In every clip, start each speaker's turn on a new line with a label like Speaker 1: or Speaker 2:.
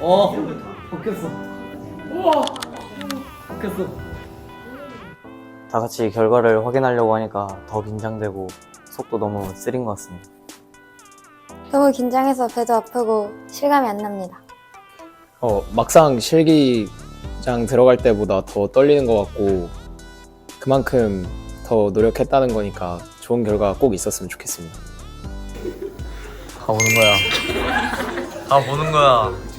Speaker 1: 어 바뀌었어 우와 바뀌었어
Speaker 2: 다 같이 결과를 확인하려고 하니까 더 긴장되고 속도 너무 쓰린 것 같습니다.
Speaker 3: 너무 긴장해서 배도 아프고 실감이 안 납니다.
Speaker 4: 어, 막상 실기장 들어갈 때보다 더 떨리는 것 같고 그만큼 더 노력했다는 거니까 좋은 결과 꼭 있었으면 좋겠습니다.
Speaker 2: 가 보는 거야. 가 보는 거야.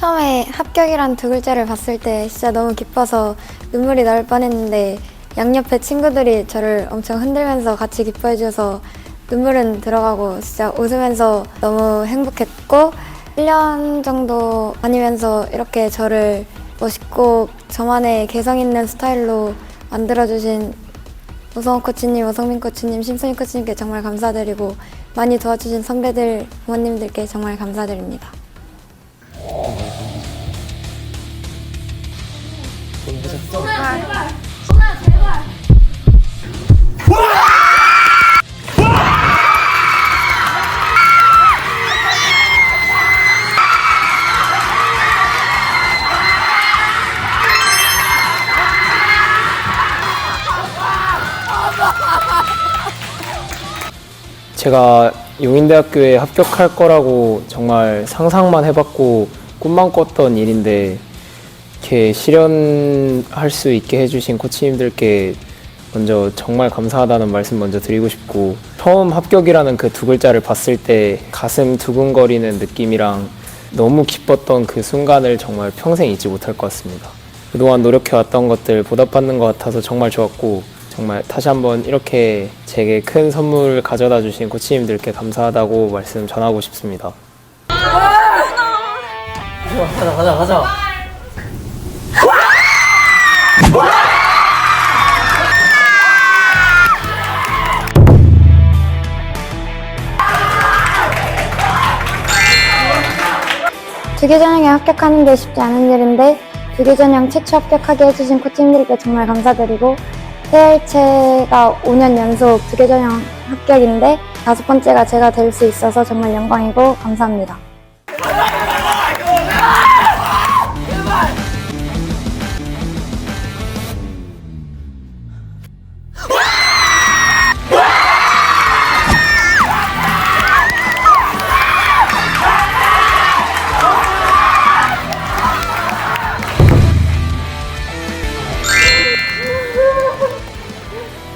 Speaker 3: 처음에 합격이란 두 글자를 봤을 때 진짜 너무 기뻐서 눈물이 나올 뻔했는데 양옆에 친구들이 저를 엄청 흔들면서 같이 기뻐해 주셔서 눈물은 들어가고 진짜 웃으면서 너무 행복했고 1년 정도 다니면서 이렇게 저를 멋있고 저만의 개성 있는 스타일로 만들어주신 오성호 코치님, 오성민 코치님, 심선희 코치님께 정말 감사드리고 많이 도와주신 선배들, 부모님들께 정말 감사드립니다.
Speaker 4: 제가 용인대학교에 합격할 거라고 정말 상상만 해봤고 꿈만 꿨던 일인데 이렇게 실현할 수 있게 해주신 코치님들께 먼저 정말 감사하다는 말씀 먼저 드리고 싶고 처음 합격이라는 그 두 글자를 봤을 때 가슴 두근거리는 느낌이랑 너무 기뻤던 그 순간을 정말 평생 잊지 못할 것 같습니다. 그동안 노력해왔던 것들 보답받는 것 같아서 정말 좋았고 정말 다시 한번 이렇게 제게 큰 선물 가져다 주신 코치님들께 감사하다고 말씀 전하고 싶습니다.
Speaker 1: 가자 가자 가자
Speaker 3: 두개 전형에 합격하는 게 쉽지 않은 일인데 두개 전형 최초 합격하게 해주신 코치님들께 정말 감사드리고 새해체가 5년 연속 두개 전형 합격인데 다섯 번째가 제가 될 수 있어서 정말 영광이고 감사합니다.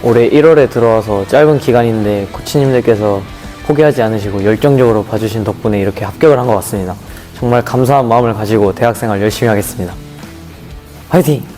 Speaker 2: 올해 1월에 들어와서 짧은 기간인데 코치님들께서 포기하지 않으시고 열정적으로 봐주신 덕분에 이렇게 합격을 한 것 같습니다. 정말 감사한 마음을 가지고 대학생활 열심히 하겠습니다. 화이팅!